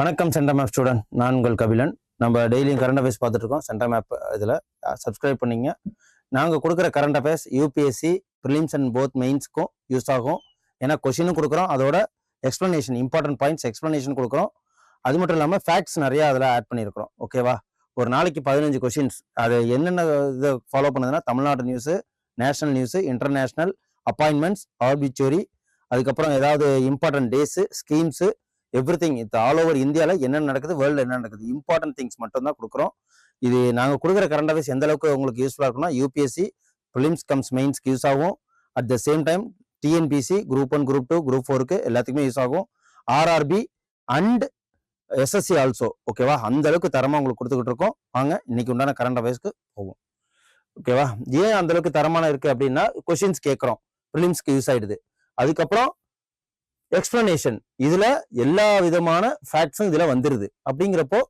வணக்கம் centre map student நான் உங்கள் கபிலன். நம்ம டெய்லியும் கரண்ட் அஃபேர்ஸ் பார்த்துட்டு இருக்கோம். சென்டர் மேப் இதில் சப்ஸ்கிரைப் பண்ணிங்க. நாங்கள் கொடுக்குற current affairs UPSC prelims and both மெயின்ஸ்க்கும் use ஆகும். ஏன்னா கொஷினும் கொடுக்குறோம். அதோட எக்ஸ்ப்ளனேஷன் இம்பார்ட்டன்ட் பாயிண்ட்ஸ் எக்ஸ்ப்ளனேஷன் கொடுக்குறோம். அது மட்டும் இல்லாமல் ஃபேக்ட்ஸ் நிறையா அதில் ஆட் பண்ணியிருக்கிறோம். ஓகேவா ஒரு நாளைக்கு பதினஞ்சு கொஷின்ஸ் அது என்னென்ன இதை ஃபாலோ பண்ணுதுன்னா Tamil Nadu news national news international appointments ஆர்பிச்சோரி அதுக்கப்புறம் ஏதாவது important days schemes everything all over over இந்தியாவில் என்ன நடக்குது வேர்ல்டு என்ன நடக்குது இம்பார்ட்டன்ட் திங்ஸ் மட்டும் தான் கொடுக்குறோம். இது நாங்கள் கொடுக்குற கரண்ட் அஃபேர்ஸ் எந்த அளவுக்கு உங்களுக்கு யூஸ்ஃபுல்லாக இருக்கும்னா யூபிஎஸ்சி பிலிம்ஸ் கம்ஸ் மெயின்ஸ்க்கு யூஸ் ஆகும். At the same time TNPSC group one group two group ஃபோருக்கு எல்லாத்துக்குமே யூஸ் ஆகும். ஆர்ஆர்பி அண்ட் எஸ்எஸ்சி ஆல்சோ ஓகேவா அந்த அளவுக்கு தரமாக உங்களுக்கு கொடுத்துக்கிட்டு இருக்கோம். வாங்க இன்னைக்கு உண்டான கரண்ட் அஃபேர்ஸ்க்கு போவோம். ஓகேவா ஏன் அந்த அளவுக்கு தரமான இருக்கு அப்படின்னா கொஷின்ஸ் கேட்குறோம். ப்ரிலிம்ஸ்க்கு யூஸ் ஆயிடுது. அதுக்கப்புறம் எக்ஸ்பிளனேஷன் இதுல எல்லா விதமான ஃபேக்ட்ஸும் இதுல வந்துருது. அப்படிங்கிறப்போ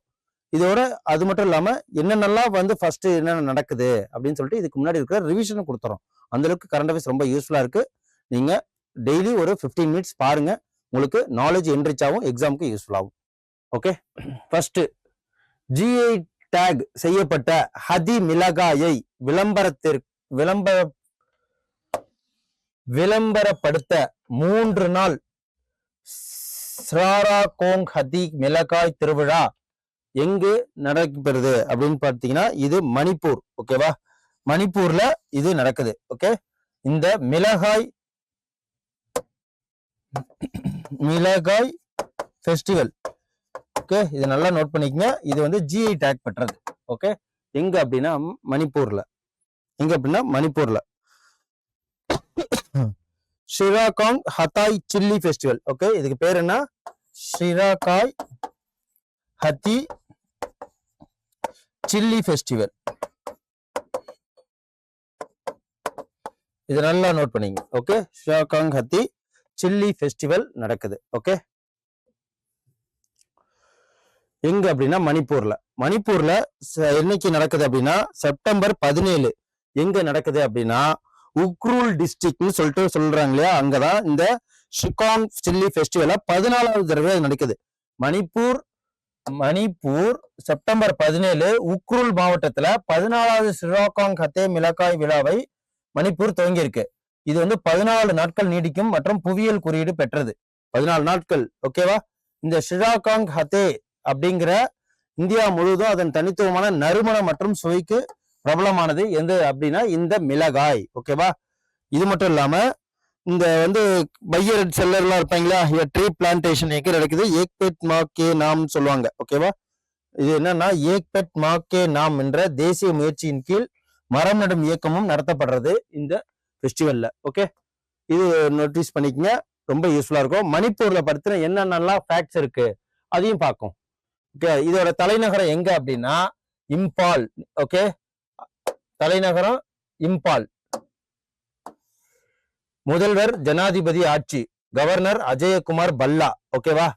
இதோட அது மட்டும் இல்லாம என்னென்னலாம் வந்து ஃபர்ஸ்ட் என்னென்ன நடக்குது அப்படின்னு சொல்லிட்டு இதுக்கு முன்னாடி இருக்கிற ரிவிஷன் கொடுத்துறோம். அந்த அளவுக்கு கரண்ட் அஃபேர்ஸ் ரொம்ப யூஸ்ஃபுல்லா இருக்கு. நீங்க டெய்லி ஒரு 15 மினிட்ஸ் பாருங்க. உங்களுக்கு நாலேஜ் என்ரிச் ஆகும் எக்ஸாமுக்கு யூஸ்ஃபுல்லாகும் ஓகே ஃபர்ஸ்ட் ஜிஐ டேக் செய்யப்பட்ட ஹதி மிளகாயை விளம்பரத்திற்கு விளம்பர விளம்பரப்படுத்த மூன்று நாள் ஸ்ராரா கோங் ஹதி மிளகாய் திருவிழா எங்கு நடக்கிறது அப்படின்னு பார்த்தீங்கன்னா இது மணிப்பூர் ஓகேவா? மணிப்பூர்ல இது நடக்குது ஓகே? இந்த மிளகாய் மிளகாய் ஃபெஸ்டிவல் ஓகே இது நல்லா நோட் பண்ணிக்கங்க. இது வந்து ஜிஐ டேக் பெற்றது ஓகே எங்க அப்படின்னா மணிப்பூர்ல. எங்க அப்படின்னா மணிப்பூர்ல. Sirarakhong Hathei chilli festival okay இதுக்கு பேர் என்ன? ஷிராகாய் ஹத்தி சில்லி ஃபெஸ்டிவல் இது நல்லா நோட் பண்ணிங்க okay Sirarakhong Hathei chilli festival நடக்குது. ஓகே எங்க அப்படின்னா மணிப்பூர்ல. மணிப்பூர்ல என்னைக்கு நடக்குது அப்படின்னா செப்டம்பர் பதினேழு. எங்க நடக்குது அப்படின்னா உக்ரூல் டிஸ்ட்ரிக்ட்னு சொல்லிட்டு சொல்றாங்க இல்லையா? அங்கதான் இந்த ஷிகாங் சில்லி ஃபெஸ்டிவல பதினாலாவது தடவை நடக்குது. மணிப்பூர் மணிப்பூர் செப்டம்பர் பதினேழு உக்ரூல் மாவட்டத்துல பதினாலாவது ஷிராகாங் ஹத்தே மிளகாய் விழாவை மணிப்பூர் துவங்கியிருக்கு. இது வந்து பதினாலு நாட்கள் நீடிக்கும் மற்றும் புவியியல் குறியீடு பெற்றது. பதினாலு நாட்கள் ஓகேவா இந்த ஷிராகாங் ஹத்தே அப்படிங்கிற இந்தியா முழுவதும் அதன் தனித்துவமான நறுமணம் மற்றும் சுவைக்கு பிரபலமானது எந்த அப்படின்னா இந்த மிளகாய். ஓகேவா இது மட்டும் இல்லாம இந்த வந்து பையர் செல்லர்லாம் இருப்பாங்களா? ட்ரீ பிளான்டேஷன் ஏக்கர் நடக்குது ஏக் பெட் மா நாம் சொல்லுவாங்க. ஓகேவா இது என்னன்னா ஏக் பெட் நாம் என்ற தேசிய முயற்சியின் கீழ் மரம் நடும் இயக்கமும் நடத்தப்படுறது இந்த ஃபெஸ்டிவல்ல ஓகே இது நோட்டீஸ் பண்ணிக்கங்க. ரொம்ப யூஸ்ஃபுல்லா இருக்கும். மணிப்பூர்ல படுத்தின என்னென்னலாம் ஃபேக்ட்ஸ் இருக்கு? அதையும் பார்க்கும். ஓகே இதோட தலைநகரம் எங்க அப்படின்னா இம்பால் ஓகே தலைநகரம் இம்பால். முதல்வர் ஜனாதிபதி ஆட்சி கவர்னர் அஜயகுமார் பல்லா ஓகேவா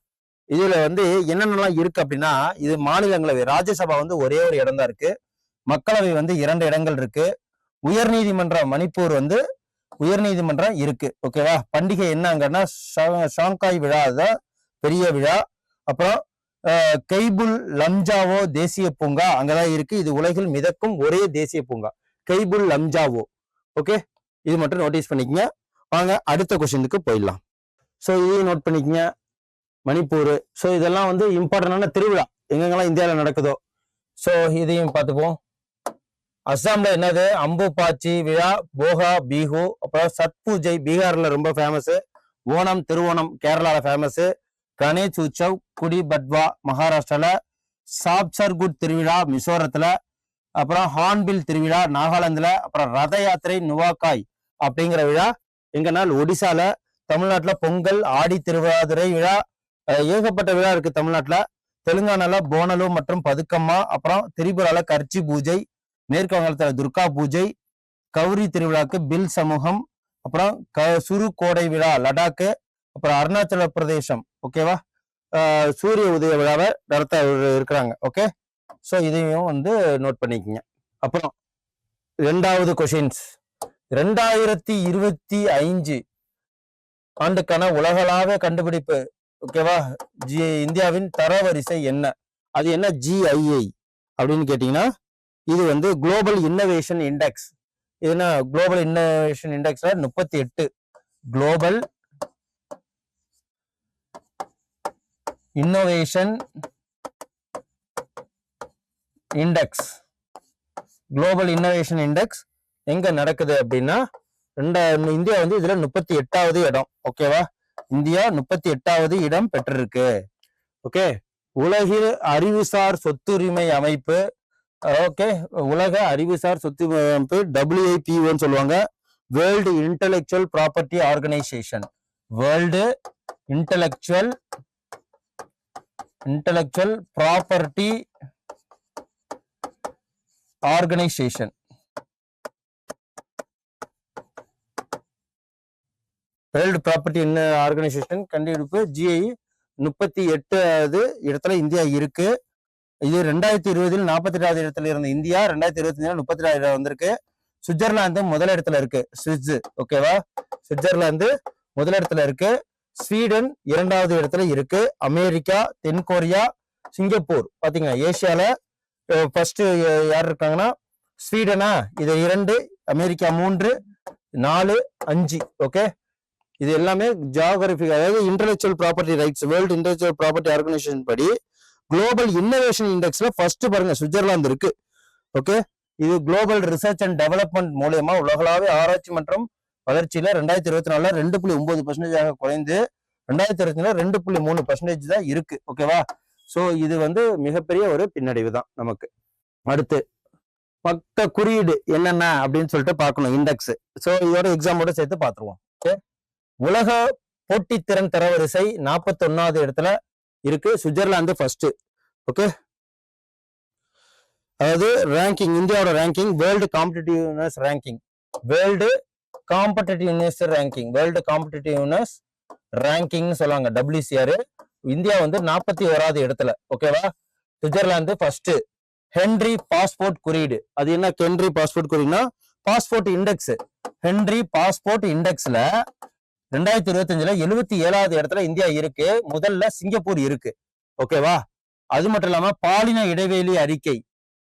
இதுல வந்து என்னென்னலாம் இருக்கு அப்படின்னா இது மாநிலங்களவை ராஜ்யசபா வந்து ஒரே ஒரு இடம் தான் இருக்கு. மக்களவை வந்து இரண்டு இடங்கள் இருக்கு. உயர்நீதிமன்ற மணிப்பூர் வந்து உயர்நீதிமன்றம் இருக்கு ஓகேவா பண்டிகை என்னங்கன்னா ஷாங்காய் விழா அதுதான் பெரிய விழா. அப்புறம் கெய்புல் லம்ஜாவோ தேசிய பூங்கா அங்கதான் இருக்கு. இது உலகில் மிதக்கும் ஒரே தேசிய பூங்கா. கெய்புல் லம்ஜாவோ. ஓகே இது மட்டும் நோட்டீஸ் பண்ணிக்கங்க. வாங்க அடுத்த கொஸ்டினுக்கு போயிடலாம். ஸோ இதையும் நோட் பண்ணிக்கங்க. மணிப்பூர். ஸோ இதெல்லாம் வந்து இம்பார்ட்டண்டான திருவிழா. எங்கெங்கெல்லாம் இந்தியாவில் நடக்குதோ. ஸோ இதையும் பார்த்துப்போம் அஸ்ஸாம்ல என்னது? அம்பு பாச்சி விழா போகா பிஹு அப்புறம் சத் பூஜை பீகார்ல ரொம்ப ஃபேமஸ் ஓணம் திருவோணம் கேரளாவில் ஃபேமஸு கணேஷ் உற்சவ் குடி பட்வா மகாராஷ்டிரால சாப்சர்குட் திருவிழா மிசோரத்துல அப்புறம் ஹார்ன்பில் திருவிழா நாகாலாந்துல அப்புறம் ரத யாத்திரை நுவாக்காய் அப்படிங்கிற விழா. எங்கனால் ஒடிசால தமிழ்நாட்டுல பொங்கல் ஆடி திருவாதிரை விழா ஏகப்பட்ட விழா இருக்கு தமிழ்நாட்டுல. தெலுங்கானால போனலு மற்றும் பதுக்கம்மா அப்புறம் திரிபுரால கர்ச்சி பூஜை மேற்கு வங்கத்துல துர்கா பூஜை கௌரி திருவிழாக்கு பில் சமூகம் அப்புறம் க சுரு கோடை விழா லடாக்கு அப்புறம் அருணாச்சல பிரதேசம். ஓகேவா சூரிய உதய விழாவை நடத்த இருக்கிறாங்க. ஓகே ஸோ இதையும் வந்து நோட் பண்ணிக்கோங்க. அப்புறம் ரெண்டாவது கொஷின்ஸ் ரெண்டாயிரத்தி இருபத்தி ஐந்து ஆண்டுக்கான உலகளாவிய கண்டுபிடிப்பு. ஓகேவா ஜி இந்தியாவின் தரவரிசை என்ன? அது என்ன? ஜிஐஐ அப்படின்னு கேட்டிங்கன்னா இது வந்து குளோபல் இன்னோவேஷன் இண்டெக்ஸ் இது என்ன? குளோபல் இன்னோவேஷன் இண்டெக்ஸில் முப்பத்தி எட்டு. Global innovation index global innovation index எங்க நடக்குது அப்படின்னா ரெண்டாயிரம் இந்தியா வந்து இதுல முப்பத்தி எட்டாவது இடம். ஓகேவா இந்தியா முப்பத்தி எட்டாவது இடம் பெற்றிருக்கு. ஓகே உலகில் அறிவுசார் சொத்துரிமை அமைப்பு ஓகே உலக அறிவுசார் சொத்து அமைப்பு டபிள்யூஐபிஓன்னு சொல்லுவாங்க. World intellectual property organisation world intellectual intellectual property organisation world property என்ன ஆர்கனைசேஷன் கண்டுபிடிப்பு. ஜிஐ முப்பத்தி எட்டாவது இடத்துல இந்தியா இருக்கு. இது ரெண்டாயிரத்தி இருபதில் நாற்பத்தி எட்டாவது இடத்துல இருந்த இந்தியா ரெண்டாயிரத்தி இருபத்தி முப்பத்தி எட்டாவது இடம் வந்திருக்கு. சுவிட்சர்லாந்து முதல் இடத்துல இருக்கு. சுவிட்ஸ் ஓகேவா சுவிட்சர்லாந்து முதல் இடத்துல இருக்கு. ஸ்வீடன் இரண்டாவது இடத்துல இருக்கு. அமெரிக்கா தென்கொரியா சிங்கப்பூர். பாத்தீங்கன்னா ஏசியால ஃபர்ஸ்ட் யார் இருக்காங்கன்னா ஸ்வீடனா? இது இரண்டு அமெரிக்கா மூன்று நாலு அஞ்சு. ஓகே? இது எல்லாமே ஜியாகிரபிக் அதாவது intellectual property rights world intellectual property organisation படி குளோபல் இன்னோவேஷன் இண்டெக்ஸ்ல ஃபர்ஸ்ட் பாருங்க சுவிட்சர்லாந்து இருக்கு. ஓகே? இது குளோபல் ரிசர்ச் அண்ட் டெவலப்மெண்ட் மூலயமா உலகளாவிய ஆராய்ச்சி மற்றும் வளர்ச்சியில ரெண்டாயிரத்தி இருபத்தி நாலுல ரெண்டு புள்ளி ஒன்பது பர்சன்டேஜாக குறைந்து ரெண்டாயிரத்தி இருபத்தி நாலு ரெண்டு புள்ளி மூணு பர்சன்டேஜ் தான் இருக்கு. ஓகேவா சோ இது வந்து மிகப்பெரிய ஒரு பின்னடைவு தான் நமக்கு. அடுத்து பக்க குறியீடு என்னென்ன அப்படின்னு சொல்லிட்டு பார்க்கணும் இண்டெக்ஸ் சோ இதோட எக்ஸாமோட சேர்த்து பார்த்துருவோம். ஓகே உலக போட்டித்திறன் தரவரிசை நாற்பத்தி ஒன்னாவது இடத்துல இருக்கு. சுவிட்சர்லாந்து ஃபர்ஸ்ட் ஓகே அதாவது ரேங்கிங் இந்தியாவோட ranking world competitiveness ranking world competitiveness ranking world competitiveness ரேங்கிங்னு சொல்லுவாங்க டபிள்யூசிஆர் இந்தியா வந்து நாற்பத்தி ஓராவது இடத்துல ஓகேவா சுவிட்சர்லாந்து ஃபர்ஸ்ட் ஹென்ரி பாஸ்போர்ட் குறியீடு. அது என்ன ஹென்ரி பாஸ்போர்ட் குறியீடுனா பாஸ்போர்ட் இண்டெக்ஸ் ஹென்ரி பாஸ்போர்ட் இண்டெக்ஸ்ல ரெண்டாயிரத்தி இருபத்தஞ்சுல எழுபத்தி ஏழாவது இடத்துல இந்தியா இருக்கு முதல்ல சிங்கப்பூர் இருக்கு ஓகேவா அது மட்டும் இல்லாம பாலின இடைவெளி அறிக்கை.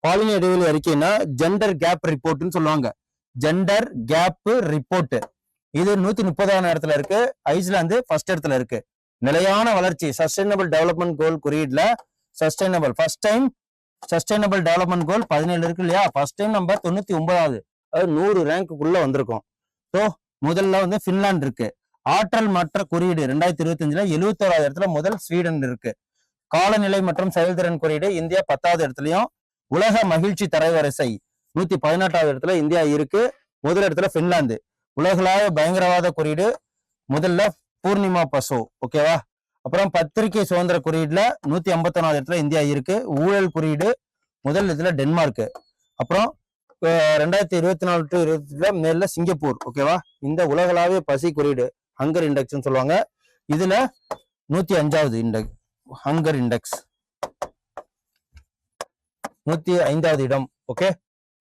பாலின இடைவெளி அறிக்கைன்னா ஜெண்டர் கேப் ரிப்போர்ட்னு சொல்லுவாங்க. ஜெண்டர் கேப் ரிப்போர்ட் இது நூத்தி முப்பதாம் இடத்துல இருக்கு. ஐஸ்லாந்து ஃபர்ஸ்ட் இடத்துல இருக்கு. நிலையான வளர்ச்சி sustainable development goal குறியீடுல sustainable first time sustainable development goal பதினேழு இருக்கு இல்லையா? ஃபர்ஸ்ட் டைம் நம்ம தொண்ணூத்தி ஒன்பதாவது. அதாவது நூறு ரேங்க்குள்ள வந்திருக்கோம். ஸோ முதல்ல வந்து ஃபின்லாந்து இருக்கு. ஆற்றல் மற்ற குறியீடு ரெண்டாயிரத்தி இருபத்தி அஞ்சுல எழுபத்தோராவது இடத்துல முதல் ஸ்வீடன் இருக்கு. காலநிலை மற்றும் செயல்திறன் குறியீடு இந்தியா பத்தாவது இடத்துலயும். உலக மகிழ்ச்சி தரவரிசை. நூத்தி பதினெட்டாவது இடத்துல இந்தியா இருக்கு. முதல் இடத்துல பின்லாந்து உலகளாவிய பயங்கரவாத குறியீடு முதல்ல பூர்ணிமா பசோ ஓகேவா அப்புறம் பத்திரிகை சுதந்திர குறியீடுல நூத்தி ஐம்பத்தொன்னாவது இடத்துல இந்தியா இருக்கு. ஊழல் குறியீடு முதல் இடத்துல டென்மார்க். அப்புறம் ரெண்டாயிரத்தி இருபத்தி நாலு டு இருபத்தி மேல சிங்கப்பூர் ஓகேவா இந்த உலகளாவிய பசி குறியீடு ஹங்கர் இண்டெக்ஸ்னு சொல்லுவாங்க. இதுல நூத்தி அஞ்சாவது இண்டெக்ஸ் ஹங்கர் இண்டெக்ஸ் நூத்தி ஐந்தாவது இடம் ஓகே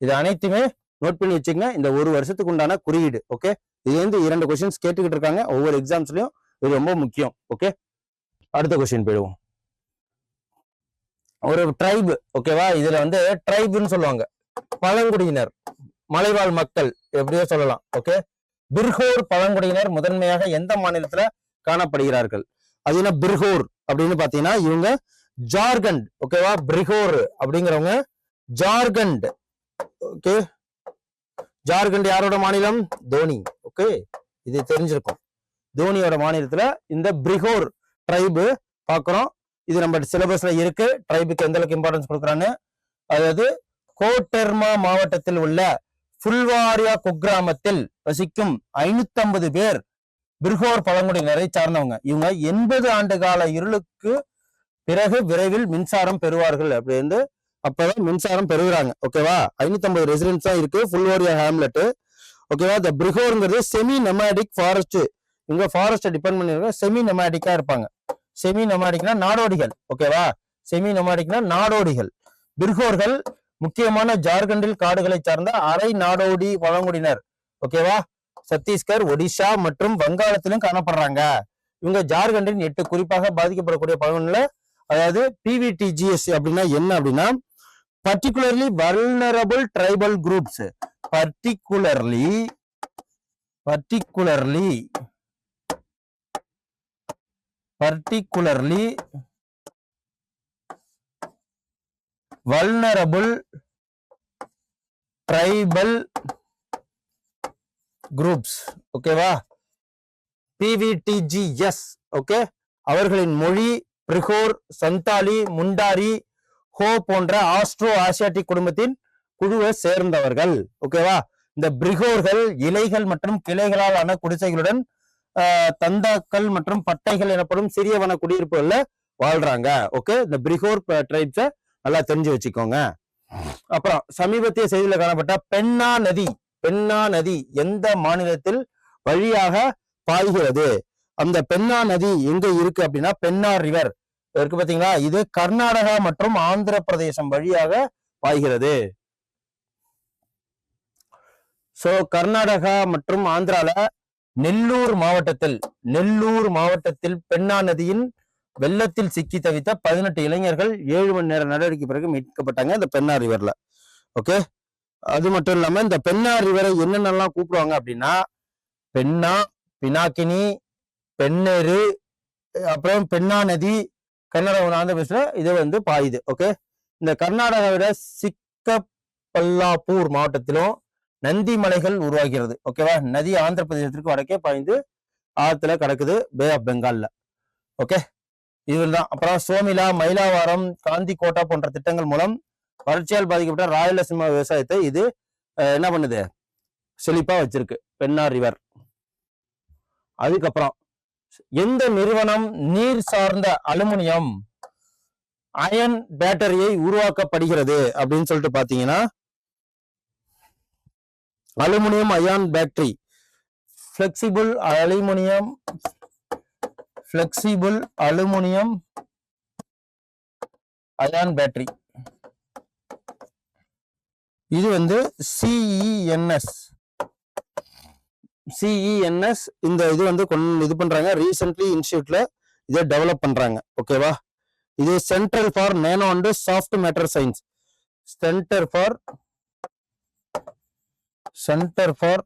இது அனைத்துமே நோட் பண்ணி வச்சுக்கங்க. இந்த ஒரு வருஷத்துக்கு உண்டான குறியீடு ஓகே இது வந்து இரண்டு கொஸ்டின்ஸ் கேட்டுக்கிட்டு இருக்காங்க. ஒவ்வொரு எக்ஸாம்ஸ்லயும் இது ரொம்ப முக்கியம் ஓகே அடுத்த கொஸ்டின் போயிடுவோம். ஒரு ட்ரைப் ஓகேவா இதுல வந்து ட்ரைப்னு சொல்லுவாங்க. பழங்குடியினர் மலைவாழ் மக்கள் எப்படியோ சொல்லலாம் ஓகே பிர்கோர் பழங்குடியினர் முதன்மையாக எந்த மாநிலத்துல காணப்படுகிறார்கள்? அது என்ன பிர்கோர் அப்படின்னு பாத்தீங்கன்னா இவங்க ஜார்க்கண்ட் ஓகேவா பிரிகோர் அப்படிங்கிறவங்க ஜார்க்கண்ட். ஓகே ஜார்க்கண்ட் யாரோட மாநிலம்? தோனி. ஓகே இது தெரிஞ்சிருக்கும். தோனியோட மாநிலத்துல இந்த பிரிகோர் ட்ரைபு பார்க்குறோம் இது நம்ம சிலபஸ்ல இருக்கு. ட்ரைபுக்கு எந்த அளவுக்கு இம்பார்ட்டன்ஸ் கொடுக்குறான்னு. அதாவது கோட்டர்மா மாவட்டத்தில் உள்ள ஃபுல்வாரியா குக்கிராமத்தில் வசிக்கும் ஐநூத்தி பேர் பிர்கோர் பழங்குடியினரை சார்ந்தவங்க. இவங்க எண்பது ஆண்டு கால இருளுக்கு பிறகு விரைவில் மின்சாரம் பெறுவார்கள் அப்படின்னு அப்பதான் மின்சாரம் பெறுகிறாங்க. ஓகேவா ஐநூத்தி ஐம்பது ரெசிடென்ட்ஸ் தான் இருக்கு. ஃபுல்வாரியா ஹேம்லெட் ஓகேவா இந்த பிரிகோருங்கிறது செமி நெமாடிக் ஃபாரஸ்ட் இவங்க ஃபாரஸ்ட்டை டிபெண்ட் பண்ணிருக்க. செமி நெமாடிக்கா இருப்பாங்க. செமி நெமாடிக்னா நாடோடிகள். ஓகேவா செமி நெமாடிக்னா நாடோடிகள். பிர்கோர்கள் முக்கியமான ஜார்க்கண்டில் காடுகளை சார்ந்த அரை நாடோடி பழங்குடியினர். ஓகேவா சத்தீஸ்கர் ஒடிஷா மற்றும் வங்காளத்திலும் காணப்படுறாங்க. இவங்க ஜார்க்கண்டின் எட்டு குறிப்பாக பாதிக்கப்படக்கூடிய பகுதிகளில் அதாவது பிவிடிஜிஎஸ் அப்படின்னா என்ன அப்படின்னா particularly vulnerable tribal groups particularly particularly particularly vulnerable tribal groups ஓகேவா பிவிடிஜிஎஸ் ஓகே அவர்களின் மொழி பிரிகோர் சந்தாலி முண்டாரி கோ போன்ற ஆஸ்ட்ரோ ஆசியாட்டிக் குடும்பத்தின் குழுவை சேர்ந்தவர்கள். ஓகேவா இந்த பிரிகோர்கள் இலைகள் மற்றும் கிளைகளால் ஆன குடிசைகளுடன் ஆஹ், தந்தாக்கள் மற்றும் பட்டைகள் எனப்படும் சிறிய வன குடியிருப்புகள்ல வாழ்றாங்க. ஓகே இந்த பிரிகோர் ட்ரைப்ஸ நல்லா தெரிஞ்சு வச்சுக்கோங்க. அப்புறம் சமீபத்திய செய்தியில காணப்பட்ட பெண்ணா நதி பெண்ணா நதி எந்த மாநிலத்தில் வழியாக பாய்கிறது? அந்த பெண்ணா நதி எங்க இருக்கு அப்படின்னா பெண்ணா ரிவர் இருக்கு பாத்தீங்களா? இது கர்நாடகா மற்றும் ஆந்திர பிரதேசம் வழியாக பாய்கிறது. சோ கர்நாடகா மற்றும் ஆந்திரால நெல்லூர் மாவட்டத்தில் நெல்லூர் மாவட்டத்தில் பெண்ணா நதியின் வெள்ளத்தில் சிக்கி தவித்த பதினெட்டு இளைஞர்கள் ஏழு மணி நேர நடவடிக்கை பிறகு மீட்கப்பட்டாங்க இந்த பெண்ணா ரிவர்ல ஓகே அது மட்டும் இல்லாம இந்த பெண்ணா ரிவரை என்னென்னலாம் கூப்பிடுவாங்க அப்படின்னா பெண்ணா பினாக்கினி பெண்ணெரு அப்புறம் பெண்ணா நதி கர்நாடகா ஆந்திர பிரதேசில் இது வந்து பாயுது ஓகே இந்த கர்நாடகாவோட சிக்கப்பல்லாப்பூர் மாவட்டத்திலும் நந்தி மலைகள் உருவாகிறது ஓகேவா நதி ஆந்திர பிரதேசத்திற்கு வடக்கே பாய்ந்து ஆழத்துல கிடக்குது பே ஆஃப் பெங்கால்ல ஓகே இதுதான். அப்புறம் சோமிலா மயிலாவாரம் காந்தி கோட்டா போன்ற திட்டங்கள் மூலம் வறட்சியால் பாதிக்கப்பட்ட ராயலசிம்ம விவசாயத்தை இது என்ன பண்ணுது? செழிப்பா வச்சிருக்கு. பெண்ணார் ரிவர். அதுக்கப்புறம் எந்த நிறுவனம் நீர் சார்ந்த அலுமினியம் அயன் பேட்டரியை உருவாக்கப்படுகிறது அப்படின்னு சொல்லிட்டு பாத்தீங்கன்னா aluminium ion battery. Flexible aluminium flexible aluminium ion battery. இது வந்து சிஇஎன்எஸ் சிஇஎன்எஸ் இந்த இது வந்து கொண்டு இது பண்றாங்க. ரீசென்ட்லி இன்ஸ்டியூட்ல இதை டெவலப் பண்றாங்க. ஓகேவா இது central for nano and soft matter science centre for centre for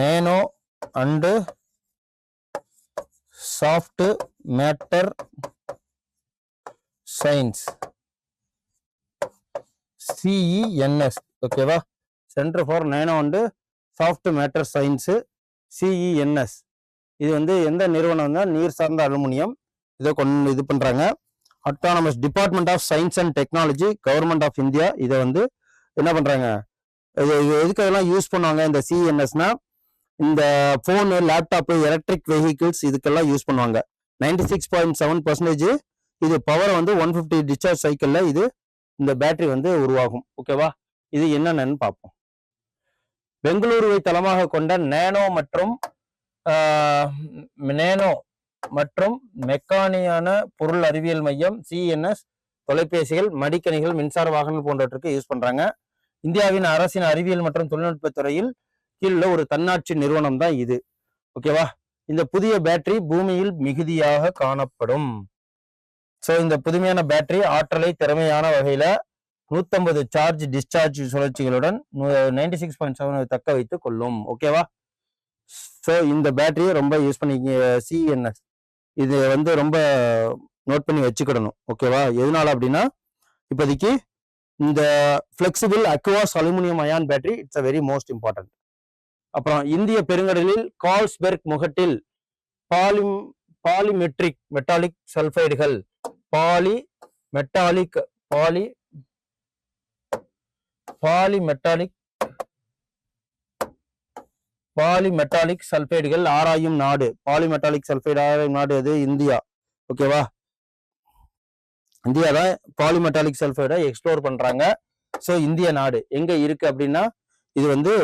nano and soft matter science CENS ஓகேவா centre for nano and soft matter science CENS இது வந்து எந்த நிறுவனம் தான் நீர் சார்ந்த அலுமினியம். இதை கொண்டு இது பண்ணுறாங்க autonomous department of science and technology government of India இதை வந்து என்ன பண்ணுறாங்க இது இது எதுக்கு அதெல்லாம் யூஸ் பண்ணுவாங்க? இந்த சிஎன்எஸ்னா இந்த ஃபோனு லேப்டாப்பு எலக்ட்ரிக் வெஹிக்கிள்ஸ் இதுக்கெல்லாம் யூஸ் பண்ணுவாங்க. Ninety six point seven percentage இது பவர் வந்து ஒன் ஃபிஃப்டி டிஸ்சார்ஜ் சைக்கிளில் இது இந்த பேட்டரி வந்து உருவாகும். ஓகேவா இது என்னென்னு பார்ப்போம். பெங்களூருவை தளமாக கொண்ட நேனோ மற்றும் நேனோ மற்றும் மெக்கானியான பொருள் அறிவியல் மையம் சிஎன்எஸ் தொலைபேசிகள் மடிக்கணிகள் மின்சார வாகனங்கள் போன்றவற்றுக்கு யூஸ் பண்றாங்க. இந்தியாவின் அரசின் அறிவியல் மற்றும் தொழில்நுட்ப துறையில் கீழே ஒரு தன்னாட்சி நிறுவனம் தான் இது. ஓகேவா இந்த புதிய பேட்டரி பூமியில் மிகுதியாக காணப்படும். ஸோ இந்த புதுமையான பேட்டரி ஆற்றலை திறமையான வகையில நூத்தம்பது சார்ஜ் டிஸ்சார்ஜ் சுழற்சிகளுடன் நைன்டி சிக்ஸ் பாயிண்ட் செவன் தக்க வைத்து கொள்ளும். ஓகேவா ஸோ இந்த பேட்டரியை ரொம்ப யூஸ் பண்ணிக்க சிஎன்எஸ் இது வந்து ரொம்ப நோட் பண்ணி வச்சுக்கிடணும். ஓகேவா எதனால அப்படின்னா இப்போதைக்கு இந்த flexible aqueous aluminium ion battery it's a very most important அப்புறம் இந்திய பெருங்கடலில் கால்ஸ்பெர்க் முகட்டில் பாலிம் பாலிமெட்ரிக் metallic சல்ஃபைடுகள் poly metallic poly polymetallic polymetallic சல்ஃபைடுகள் ஆராயும் நாடு. பாலிமெட்டாலிக் சல்பைடு ஆராயும் நாடு அது இந்தியா. ஓகேவா இந்தியா தான் பாலிமெட்டாலிக் சல்ஃபைடை எக்ஸ்ப்ளோர் பண்றாங்க. ஸோ இந்திய நாடு. எங்க இருக்கு அப்படின்னா இது வந்து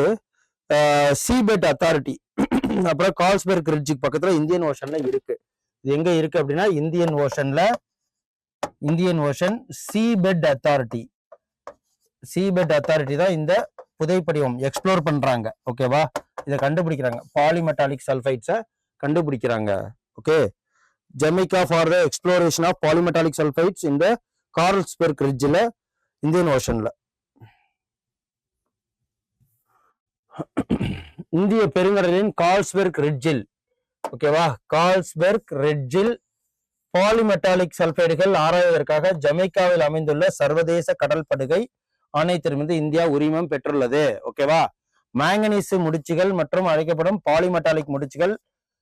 சீபெட் அத்தாரிட்டி அப்புறம் கால்ஸ்பெர்க் ரிட்ஜுக்கு பக்கத்துல இந்தியன் ஓஷன்ல இருக்கு. இது எங்க இருக்கு அப்படின்னா Indian ஓஷன்ல Indian ocean seabed authority seabed authority தான் இந்த புதைப்படிவம் எக்ஸ்ப்ளோர் பண்றாங்க. ஓகேவா இதை கண்டுபிடிக்கிறாங்க. பாலிமெட்டாலிக் சல்ஃபைட்ஸை கண்டுபிடிக்கிறாங்க. Okay ஜெமிகா for the exploration of polymetallic sulphides இந்த கார்ல்ஸ்பெர்க் ரிட்ஜில் இந்தியன் ஓஷன்ல இந்திய பெருங்கடலின் கால்ஸ்பெர்க் ரிட்ஜில் ஓகேவா கால்ஸ்பெர்க் ரிட்ஜில் பாலிமெட்டாலிக் சல்பைடுகள் ஆராய்வதற்காக ஜமைக்காவில் அமைந்துள்ள சர்வதேச கடல் படுகை ஆணையத்திடமிருந்து இந்தியா உரிமம் பெற்றுள்ளது. ஓகேவா மேங்கனீசு முடிச்சுகள் மற்றும் அழைக்கப்படும் பாலிமெட்டாலிக் முடிச்சுகள்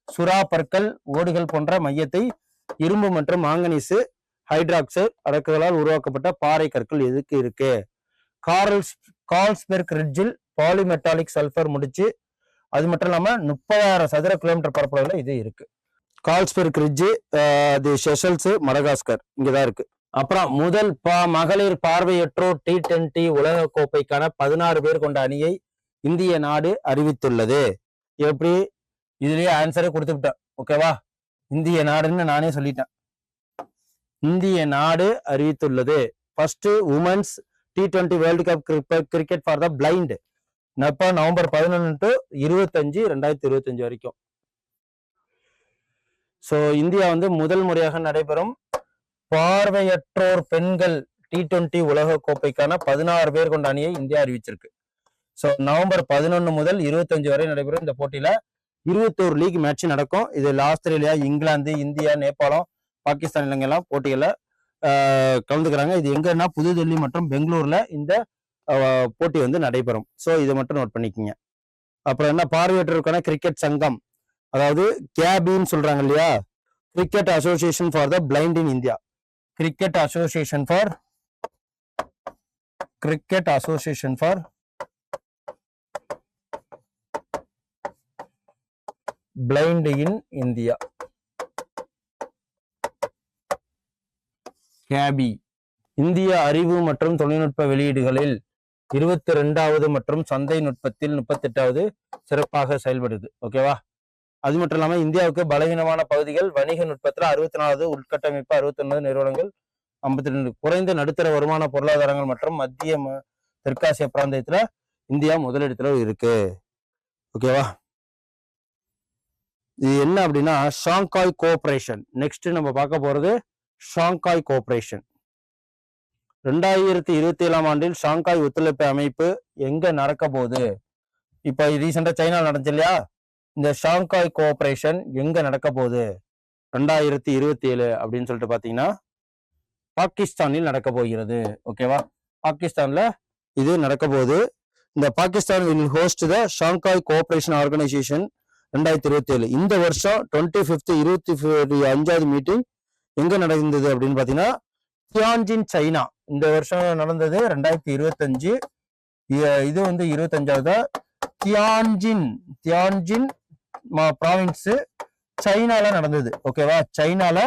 சுறா பற்கள் ஓடுகள் போன்ற மையத்தை இரும்பு மற்றும் மாங்கனீசு ஹைட்ராக்சைடு அடக்குகளால் உருவாக்கப்பட்ட பாறை கற்கள் எதுக்கு இருக்கு? கார்ல்ஸ் கார்ல்ஸ்பெர்க் ரிட்ஜில் பாலிமெட்டாலிக் சல்ஃபர் முடிச்சு அது மட்டும் இல்லாமல் முப்பதாயிரம் சதுர கிலோமீட்டர் பரப்பளவில் இது இருக்கு. Carlsberg ridge the Seychelles Madagascar இங்கே தான் இருக்கு. அப்புறம் முதல் பா மகளிர் பார்வையற்றோர் டி டுவெண்டி உலக கோப்பைக்கான பதினாறு பேர் கொண்ட அணியை இந்திய நாடு அறிவித்துள்ளது. எப்படி? இதுலயே ஆன்சரே கொடுத்துவிட்டேன் ஓகேவா இந்திய நாடுன்னு நானே சொல்லிட்டேன். இந்திய நாடு அறிவித்துள்ளது. First women's T twenty world cup cricket for the blind நப்பா November பதினொன்று டு இருபத்தஞ்சு ரெண்டாயிரத்தி இருபத்தஞ்சு வரைக்கும். ஸோ இந்தியா வந்து முதல் முறையாக நடைபெறும் பார்வையற்றோர் பெண்கள் டி டுவெண்ட்டி உலக கோப்பைக்கான பதினாறு பேர் கொண்ட அணியை இந்தியா அறிவிச்சிருக்கு. ஸோ நவம்பர் பதினொன்று முதல் இருபத்தஞ்சு வரை நடைபெறும் இந்த போட்டியில இருபத்தோரு லீக் மேட்ச் நடக்கும். இதில் ஆஸ்திரேலியா இங்கிலாந்து இந்தியா நேபாளம் பாகிஸ்தான் இலங்கைலாம் போட்டிகளை கலந்துக்கிறாங்க. இது எங்கன்னா புதுடெல்லி மற்றும் பெங்களூர்ல இந்த போட்டி வந்து நடைபெறும். ஸோ இதை மட்டும் நோட் பண்ணிக்கோங்க. அப்புறம் என்ன? பார்வையற்றோருக்கான கிரிக்கெட் சங்கம். அதாவது கேபின்னு சொல்றாங்க இல்லையா? Cricket association for the blind in India cricket association for cricket association for blind in India கேபி இந்திய அறிவு மற்றும் தொழில்நுட்ப வெளியீடுகளில் இருபத்தி ரெண்டாவது மற்றும் சந்தை நுட்பத்தில் முப்பத்தெட்டாவது சிறப்பாக செயல்படுது. ஓகேவா அது மட்டும் இல்லாம இந்தியாவுக்கு பலவீனமான பகுதிகள் வணிக நுட்பத்துல அறுபத்தி நாலாவது உள்கட்டமைப்பு அறுபத்தி ஒன்பது நிறுவனங்கள் ஐம்பத்தி ரெண்டு குறைந்த நடுத்தர வருமான பொருளாதாரங்கள் மற்றும் மத்திய தெற்காசிய பிராந்தியத்தில் இந்தியா முதலிடத்துல இருக்கு. ஓகேவா? இது என்ன அப்படின்னா ஷாங்காய் கோஆபரேஷன். நெக்ஸ்ட் நம்ம பார்க்க போறது ஷாங்காய் கோஆபரேஷன். ரெண்டாயிரத்தி இருபத்தி ஏழாம் ஆண்டில் ஷாங்காய் ஒத்துழைப்பு அமைப்பு எங்க நடக்க போகுது? இப்போ ரீசெண்டா சைனா நடந்துச்சு இல்லையா? இந்த ஷாங்காய் கோஆபரேஷன் எங்க நடக்க போகுது? ரெண்டாயிரத்தி இருபத்தி ஏழு அப்படின்னு சொல்லிட்டு பாத்தீங்கன்னா பாகிஸ்தானில் நடக்க போகிறது. ஓகேவா பாகிஸ்தான்ல இது நடக்க போகுது. இந்த Pakistan will host the Shanghai cooperation organisation ரெண்டாயிரத்தி இருபத்தி ஏழு இந்த வருஷம் டுவெண்ட்டி ஃபிஃப்த் இருபத்தி அஞ்சாவது மீட்டிங் எங்க நடந்தது அப்படின்னு பாத்தீங்கன்னா தியான்ஜின் சைனா இந்த வருஷம் நடந்தது ரெண்டாயிரத்தி இருபத்தஞ்சு. இது வந்து இருபத்தஞ்சாவது? தியான்ஜின் தியான்ஜின் ப்ராவின்ஸு சைனால நடந்தது. ஓகேவா சைனால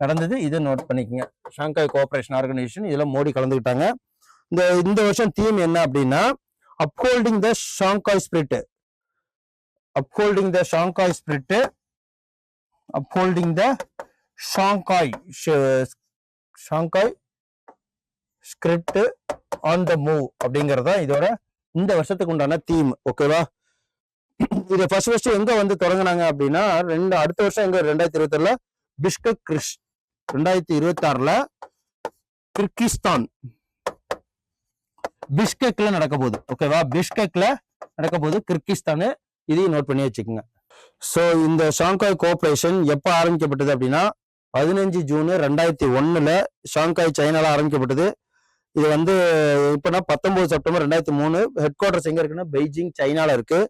நடந்தது. இதை நோட் பண்ணிக்கோங்க. ஷாங்காய் கோஆபரேஷன் ஆர்கனைசேஷன் இதெல்லாம் மோடி கலந்துக்கிட்டாங்க. இந்த இந்த வருஷம் தீம் என்ன அப்படின்னா upholding the Shanghai spirit upholding the Shanghai spirit upholding the Shanghai Shanghai script on the move அப்படிங்கிறது தான் இதோட இந்த வருஷத்துக்கு உண்டான தீம் ஓகேவா இதை ஃபர்ஸ்ட் ஃபர்ஸ்ட் எங்க வந்து தொடங்குனாங்க அப்படின்னா ரெண்டு அடுத்த வருஷம் எங்க? ரெண்டாயிரத்தி இருபத்தி ஆறுல பிஷ்கக் கிறிஸ் ரெண்டாயிரத்தி இருபத்தி ஆறுல கிர்கிஸ்தான். பிஷ்கக்ல நடக்க போகுது. ஓகேவா பிஷ்கக்ல நடக்க போகுது கிர்கிஸ்தான் இதையும் நோட் பண்ணி வச்சுக்கோங்க. ஸோ இந்த ஷாங்காய் கோஆபரேஷன் எப்போ ஆரம்பிக்கப்பட்டது அப்படின்னா பதினஞ்சு ஜூனு ரெண்டாயிரத்தி ஒன்றில் ஷாங்காய் சைனால ஆரம்பிக்கப்பட்டது. இது வந்து இப்போனா பத்தொன்பது செப்டம்பர் ரெண்டாயிரத்தி மூணு ஹெட் குவார்டர்ஸ் எங்க இருக்குன்னா பெய்ஜிங் சைனால இருக்கு.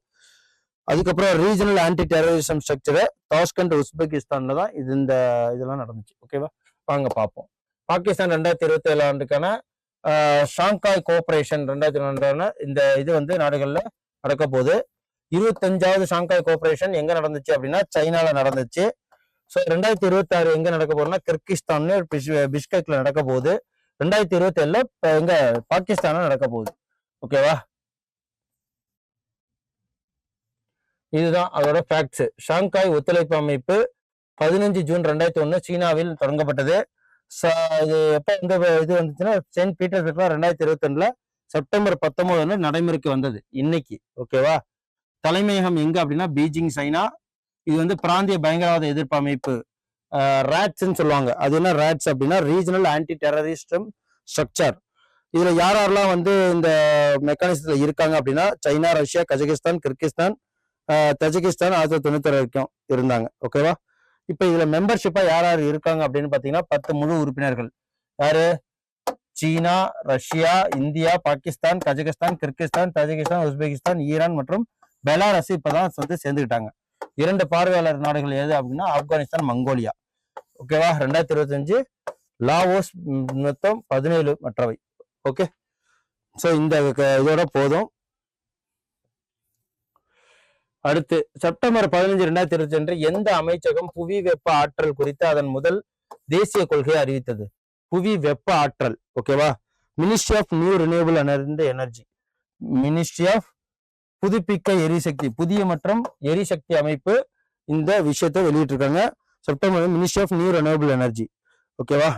அதுக்கப்புறம் regional anti terrorism structure Tashkent உஸ்பெகிஸ்தான்ல தான் இது இந்த இதெல்லாம் நடந்துச்சு. ஓகேவா வாங்க பார்ப்போம். பாகிஸ்தான் ரெண்டாயிரத்தி இருபத்தி ஏழு ஆண்டுக்கான ஷாங்காய் கோஆபரேஷன் ரெண்டாயிரத்தி ரெண்டான இந்த இது வந்து நாடுகளில் நடக்க போகுது. இருபத்தஞ்சாவது ஷாங்காய் கோஆபரேஷன் எங்க நடந்துச்சு அப்படின்னா சைனால நடந்துச்சு. ஸோ ரெண்டாயிரத்தி இருபத்தி ஆறு எங்க நடக்க போகுதுன்னா கிர்கிஸ்தான் பிஷ்கெக்ல நடக்க போகுது. ரெண்டாயிரத்தி இருபத்தி ஏழுல எங்க பாகிஸ்தான்ல நடக்க போகுது. ஓகேவா இதுதான் அதோட ஃபேக்ட்ஸ் ஷாங்காய் ஒத்துழைப்பு அமைப்பு பதினஞ்சு ஜூன் ரெண்டாயிரத்தி ஒன்று சீனாவில் தொடங்கப்பட்டது. இது எப்போ இந்த இது வந்துச்சுன்னா செயின்ட் பீட்டர்ஸ்பர்க்ல ரெண்டாயிரத்தி இருபத்தி ரெண்டுல செப்டம்பர் பத்தொன்பது வந்து நடைமுறைக்கு வந்தது இன்னைக்கு. ஓகேவா தலைமையகம் எங்க அப்படின்னா பீஜிங் சைனா. இது வந்து பிராந்திய பயங்கரவாத எதிர்ப்பு அமைப்பு. ரேட்ஸ்ன்னு சொல்லுவாங்க. அது என்ன ரேட்ஸ் அப்படின்னா ரீஜனல் ஆன்டி டெரரிஸ்டம் ஸ்ட்ரக்சர் இதுல யார் யாரெல்லாம் வந்து இந்த மெக்கானிசத்துல இருக்காங்க அப்படின்னா China Russia Kazakhstan Kyrgyzstan Tajikistan ஆயிரத்தி தொண்ணூத்தி வரைக்கும் இருந்தாங்க. ஓகேவா இப்போ இதில் மெம்பர்ஷிப்பாக யார் யார் இருக்காங்க அப்படின்னு பார்த்தீங்கன்னா பத்து முழு உறுப்பினர்கள். யாரு? சீனா Russia India Pakistan Kazakhstan Kyrgyzstan Tajikistan Uzbekistan Iran மற்றும் பெலாரஸ் இப்போதான் வந்து சேர்ந்துக்கிட்டாங்க இரண்டு பார்வையாளர் நாடுகள் எது அப்படின்னா ஆப்கானிஸ்தான் மங்கோலியா. ஓகேவா ரெண்டாயிரத்தி இருபத்தஞ்சு லாவோஸ் மொத்தம் பதினேழு மற்றவை. ஓகே ஸோ இந்த க- இதோட போதும். அடுத்து செப்டம்பர் பதினஞ்சு ரெண்டாயிரத்தி இருபத்தி ரெண்டு எந்த அமைச்சகம் புவி வெப்ப ஆற்றல் குறித்து அதன் முதல் தேசிய கொள்கையை அறிவித்தது? புவி வெப்ப ஆற்றல் ஓகேவா ministry of new renewable and energy ministry of புதுப்பிக்க எரிசக்தி புதிய மற்றும் எரிசக்தி அமைப்பு இந்த விஷயத்தை வெளியிட்டிருக்காங்க. September ministry of new renewable energy ஓகேவா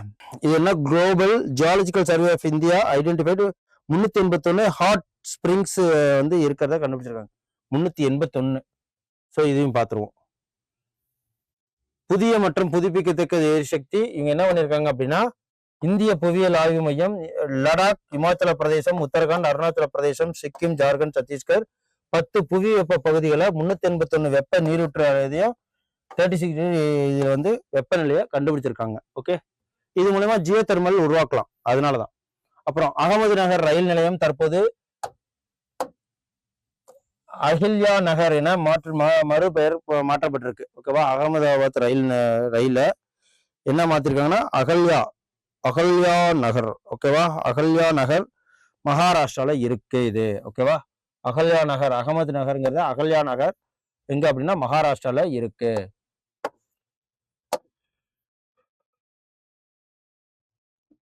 இது என்ன? Global geological survey of India identified முன்னூத்தி எண்பத்தொன்னு ஹாட் ஸ்ப்ரிங்ஸ் வந்து இருக்கிறத கண்டுபிடிச்சிருக்காங்க. முன்னூத்தி எண்பத்தொன்று ஸோ இதையும் பார்த்துருவோம். புதிய மற்றும் புதுப்பிக்கத்தக்க எரிசக்தி இவங்க என்ன பண்ணியிருக்காங்க அப்படின்னா இந்திய புவியியல் ஆய்வு மையம் லடாக் இமாச்சல பிரதேசம் உத்தரகாண்ட் அருணாச்சல பிரதேசம் சிக்கிம் ஜார்க்கண்ட் சத்தீஸ்கர் பத்து புவி வெப்ப பகுதிகளை முன்னூத்தி எண்பத்தொன்னு வெப்ப நீரூற்று அதையும் தேர்ட்டி சிக்ஸ் இதில் வந்து வெப்பநிலையை கண்டுபிடிச்சிருக்காங்க. ஓகே இது மூலயமா ஜியோ தெர்மல் உருவாக்கலாம். அதனாலதான். அப்புறம் அகமது நகர் ரயில் நிலையம் தற்போது அஹில்யா நகர் என மாற்று ம- மறுபெயர் மாற்றப்பட்டிருக்கு. ஓகேவா அகமதாபாத் ரயில் ரயில என்ன மாத்திருக்காங்கன்னா அகல்யா அகல்யா நகர். ஓகேவா அகல்யா நகர் மகாராஷ்டிரால இருக்கு இது. ஓகேவா அகல்யா நகர் அகமது நகர்ங்கிறது அகல்யா நகர். எங்க அப்படின்னா மகாராஷ்டிரால இருக்கு.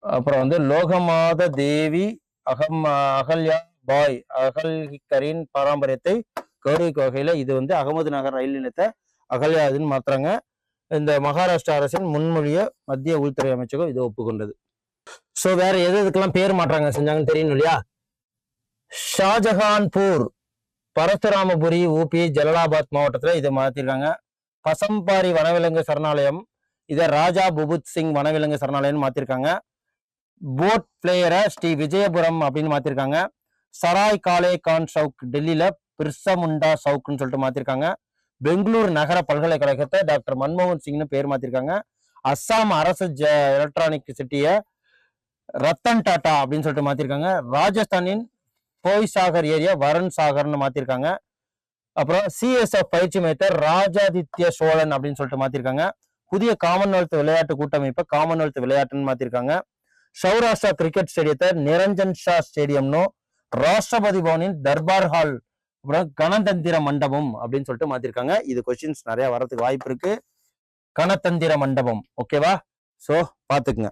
அப்புறம் வந்து லோகமாத தேவி அகம் அகல்யா பாய் அகல்ஹிக்கரின் பாரம்பரியத்தை கௌரவிக்கும் வகையில் இது வந்து அகமது நகர் ரயில் நிலையத்தை அகல்யாதுன்னு மாத்துறாங்க இந்த மகாராஷ்டிரா அரசின் முன்மொழிய மத்திய உள்துறை அமைச்சகம் இதை ஒப்புக்கொண்டது. ஸோ வேற எது இதுக்கெல்லாம் பேர் மாற்றாங்க செஞ்சாங்கன்னு தெரியணும் இல்லையா? ஷாஜஹான்பூர் பரசுராமபுரி ஊபி ஜலலாபாத் மாவட்டத்தில் இதை மாற்றிருக்காங்க பசம்பாரி வனவிலங்கு சரணாலயம் இதை ராஜா புபுத் சிங் வனவிலங்கு சரணாலயம்னு மாற்றிருக்காங்க போட் பிளேயரை ஸ்ரீ விஜயபுரம் அப்படின்னு மாற்றிருக்காங்க சராய் காலே கான் சவுக் டெல்லியில பிர்சமுண்டா சவுக்னு சொல்லிட்டு மாத்திருக்காங்க. பெங்களூர் நகர பல்கலைக்கழகத்தை டாக்டர் மன்மோகன் சிங்னு பேர் மாத்திருக்காங்க. அஸ்ஸாம் அரசு ஜ எலக்ட்ரானிக் சிட்டியை ரத்தன் டாட்டா அப்படின்னு சொல்லிட்டு மாத்திருக்காங்க. ராஜஸ்தானின் போய் சாகர் ஏரியா வரன் சாகர்னு மாத்திருக்காங்க. அப்புறம் சிஎஸ்எஃப் பயிற்சி மையத்தை ராஜாதித்ய சோழன் அப்படின்னு சொல்லிட்டு மாத்திருக்காங்க. புதிய காமன்வெல்த் விளையாட்டு கூட்டமைப்பை காமன்வெல்த் விளையாட்டுன்னு மாத்திருக்காங்க. சௌராஷ்டிரா கிரிக்கெட் ஸ்டேடியத்தை நிரஞ்சன் ஷா ஸ்டேடியம்னு ராஷ்டிரபதி பவனின் தர்பார் ஹால் அப்புறம் கணதந்திர மண்டபம் அப்படின்னு சொல்லிட்டு மாத்திருக்காங்க. இது கொஸ்டின்ஸ் நிறைய வரதுக்கு வாய்ப்பு இருக்கு. கணதந்திர மண்டபம் ஓகேவா சோ பாத்துக்குங்க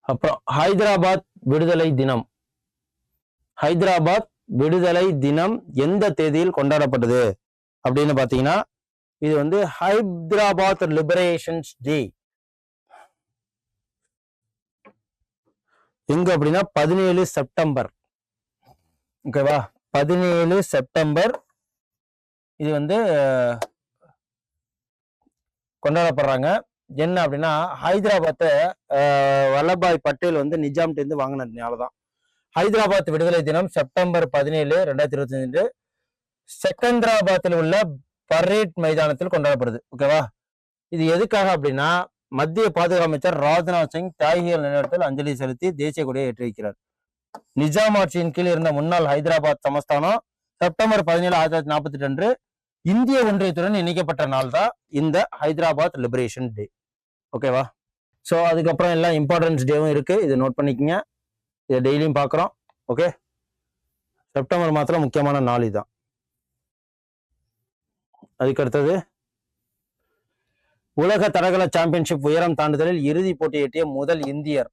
அப்புறம் ஹைதராபாத் விடுதலை தினம். ஹைதராபாத் விடுதலை தினம் எந்த தேதியில் கொண்டாடப்பட்டது? அப்படின்னு பாத்தீங்கன்னா இது வந்து ஹைதராபாத் லிபரேஷன்ஸ் டே எங்க அப்படின்னா பதினேழு செப்டம்பர். ஓகேவா பதினேழு செப்டம்பர். இது வந்து கொண்டாடப்படுறாங்க. என்ன அப்படின்னா ஹைதராபாத்தை வல்லபாய் பட்டேல் வந்து நிஜாம்கிட்டேருந்து வாங்கினதுனால தான் ஹைதராபாத் விடுதலை தினம் செப்டம்பர் பதினேழு ரெண்டாயிரத்தி இருபத்தி அஞ்சு செகந்திராபாத்தில் உள்ள பரேட் மைதானத்தில் கொண்டாடப்படுது. ஓகேவா இது எதுக்காக அப்படின்னா மத்திய பாதுகாப்பு அமைச்சர் ராஜ்நாத் சிங் தியாகிகள் நிலையத்தில் அஞ்சலி செலுத்தி தேசிய கொடியை ஏற்றி வைக்கிறார் நிஜாம் ஆட்சியின் கீழ் இருந்த முன்னாள் ஹைதராபாத் சமஸ்தானம் செப்டம்பர் பதினேழு ஆயிரத்தி தொள்ளாயிரத்தி நாற்பத்தி ரெண்டு இந்திய ஒன்றியத்துடன் இணைக்கப்பட்ட நாள் தான் இந்த ஹைதராபாத் லிபரேஷன் டே ஓகேவா ஸோ அதுக்கப்புறம் எல்லாம் இம்பார்ட்டன்ஸ் டேவும் இருக்கு. இதை நோட் பண்ணிக்கோங்க. இதை டெய்லியும் பார்க்குறோம். ஓகே செப்டம்பர் மாத்திரம் முக்கியமான நாள் இதுதான். அதுக்கடுத்தது உலக தடகள சாம்பியன்ஷிப் உயரம் தாண்டுதலில் இறுதி போட்டியிட்டிய முதல் இந்தியர்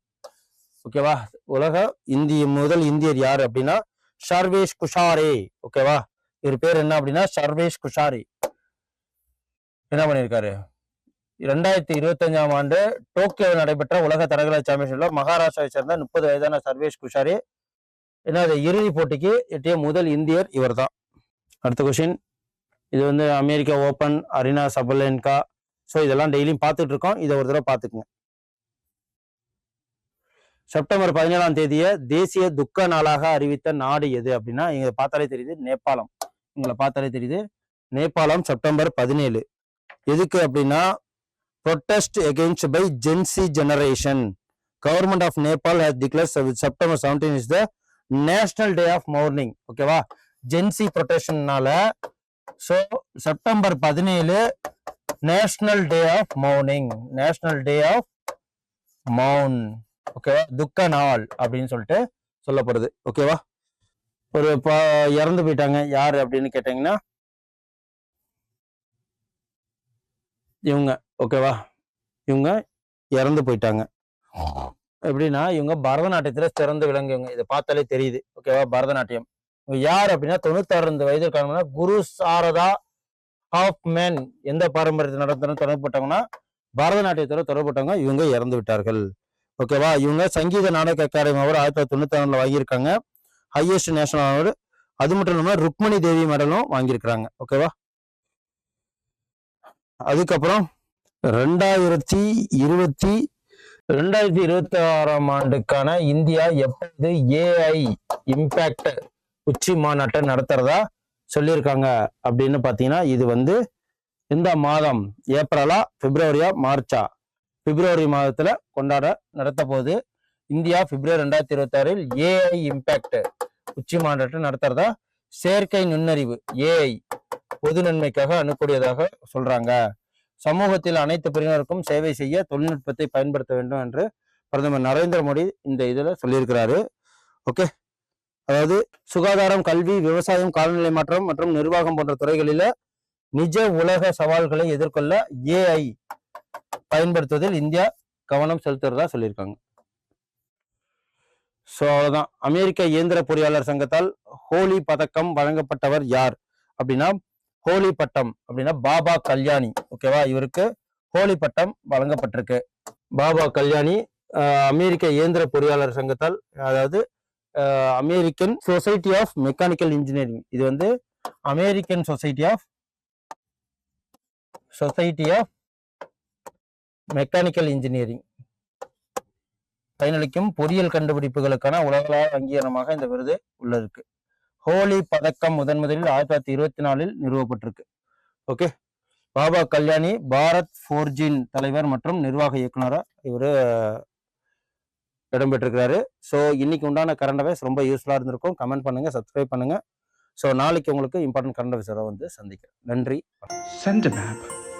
ஓகேவா உலக இந்திய முதல் இந்தியர் யார் அப்படின்னா சர்வேஷ் குஷாரே. ஓகேவா இவர் பேர் என்ன அப்படின்னா சர்வேஷ் குஷாரி. என்ன பண்ணியிருக்காரு ரெண்டாயிரத்தி இருபத்தஞ்சாம் ஆண்டு டோக்கியோவில் நடைபெற்ற உலக தடகள சாம்பியன்ஷிப்ல மகாராஷ்டிராவை சேர்ந்த முப்பது வயதான சர்வேஷ் குஷாரி ஏன்னா அது இறுதி போட்டிக்கு எட்டிய முதல் இந்தியர் இவர்தான். அடுத்த கொஷின் இது வந்து America open Aryna Sabalenka so இதெல்லாம் டெய்லியும் பார்த்துட்டு இருக்கோம். இதை ஒரு தடவை பார்த்துக்குங்க. செப்டம்பர் பதினேழாம் தேதியை தேசிய துக்க நாளாக அறிவித்த நாடு எது அப்படின்னா இங்க பார்த்தாலே தெரியுது நேபாளம். உங்களை பார்த்தாலே தெரியுது நேபாளம் செப்டம்பர் பதினேழு. எதுக்கு அப்படின்னா protest against by gen Z generation government of Nepal has declare September seventeen is the national day of morning ஓகேவா ஜென்சி ப்ரொட்டஸ்டன்னால ஸோ செப்டம்பர் பதினேழு national day of மௌனிங் national day of Moun ஓகேவா துக்க நாள் அப்படின்னு சொல்லிட்டு சொல்லப்படுது. ஓகேவா ஒரு இப்போ இறந்து போயிட்டாங்க. யாரு அப்படின்னு கேட்டீங்கன்னா இவங்க. ஓகேவா இவங்க இறந்து போயிட்டாங்க. எப்படின்னா இவங்க பரதநாட்டியத்துல சிறந்து விளங்குவங்க இதை பார்த்தாலே தெரியுது. ஓகேவா பரதநாட்டியம். இவங்க யார் அப்படின்னா தொண்ணூத்தாறு வயது இருக்காங்கன்னா குரு சாரதா ஆஃப் மேன் எந்த பாரம்பரியத்தை நடத்தின தொடர்பட்டவங்கன்னா பரதநாட்டியத்தோட தொடர்பட்டவங்க இவங்க இறந்து விட்டார்கள். ஓகேவா இவங்க சங்கீத நாடக அகாடமி அவார்டு ஆயிரத்தி தொள்ளாயிரத்தி தொண்ணூத்தி ஆறுல வாங்கியிருக்காங்க. ஹையஸ்ட் நேஷனல் அவார்டு அது மட்டும் இல்லாமல் ருக்மணி தேவி மெடலும் வாங்கியிருக்கிறாங்க. ஓகேவா அதுக்கப்புறம் ரெண்டாயிரத்தி இருபத்தி ரெண்டாயிரத்தி இருபத்தி ஆறாம் ஆண்டுக்கான இந்தியா எப்போது ஏஐ இம்பேக்ட் உச்சி மாநாட்டை நடத்துறதா சொல்லியிருக்காங்க அப்படின்னு பார்த்தீங்கன்னா இது வந்து இந்த மாதம் ஏப்ரலா பிப்ரவரியா மார்ச்சா? பிப்ரவரி மாதத்துல கொண்டாட நடத்த போகுது. இந்தியா பிப்ரவரி ரெண்டாயிரத்தி இருபத்தி ஆறில் ஏஐ இம்பேக்ட் உச்சி மாநாட்டை நடத்துறதா? செயற்கை நுண்ணறிவு ஏஐ பொது நன்மைக்காக அணுக்கூடியதாக சொல்றாங்க. சமூகத்தில் அனைத்து பிரிவினருக்கும் சேவை செய்ய தொழில்நுட்பத்தை பயன்படுத்த வேண்டும் என்று பிரதமர் நரேந்திர மோடி இந்த இதுல சொல்லியிருக்கிறாரு. ஓகே. அதாவது சுகாதாரம் கல்வி விவசாயம் காலநிலை மாற்றம் மற்றும் நிர்வாகம் போன்ற துறைகளில நிஜ உலக சவால்களை எதிர்கொள்ள ஏஐ பயன்படுத்துவதில் இந்தியா கவனம் செலுத்துறதா சொல்லியிருக்காங்க. ஸோ அவ்வளோதான் அமெரிக்க இயந்திர பொறியாளர் சங்கத்தால் ஹோலி பதக்கம் வழங்கப்பட்டவர் யார்? அப்படின்னா ஹோலி பட்டம் அப்படின்னா பாபா கல்யாணி. ஓகேவா இவருக்கு ஹோலி பட்டம் வழங்கப்பட்டிருக்கு. பாபா கல்யாணி அமெரிக்க இயந்திர பொறியாளர் சங்கத்தால் அதாவது American society of mechanical engineering. இது வந்து American society of society of mechanical engineering பயனளிக்கும் பொறியியல் கண்டுபிடிப்புகளுக்கான உலகளாவிய அங்கீகாரமாக இந்த விருது உள்ளது ஹோலி பதக்கம் முதன் முதலில் ஆயிரத்தி தொள்ளாயிரத்தி இருபத்தி நாலில் நிறுவப்பட்டிருக்கு. ஓகே. பாபா கல்யாணி பாரத் ஃபோர்ஜின் தலைவர் மற்றும் நிர்வாக இயக்குனராக இவர் இடம்பெற்றிருக்கிறாரு ஸோ இன்னைக்கு உண்டான கரண்ட் அஃபேர்ஸ் ரொம்ப யூஸ்ஃபுல்லாக இருந்திருக்கும். கமெண்ட் பண்ணுங்க சப்ஸ்கிரைப் பண்ணுங்க. ஸோ நாளைக்கு உங்களுக்கு இம்பார்ட்டன்ட் கரண்ட் அஃபேர்ஸை வந்து சந்திக்கிறேன். நன்றி.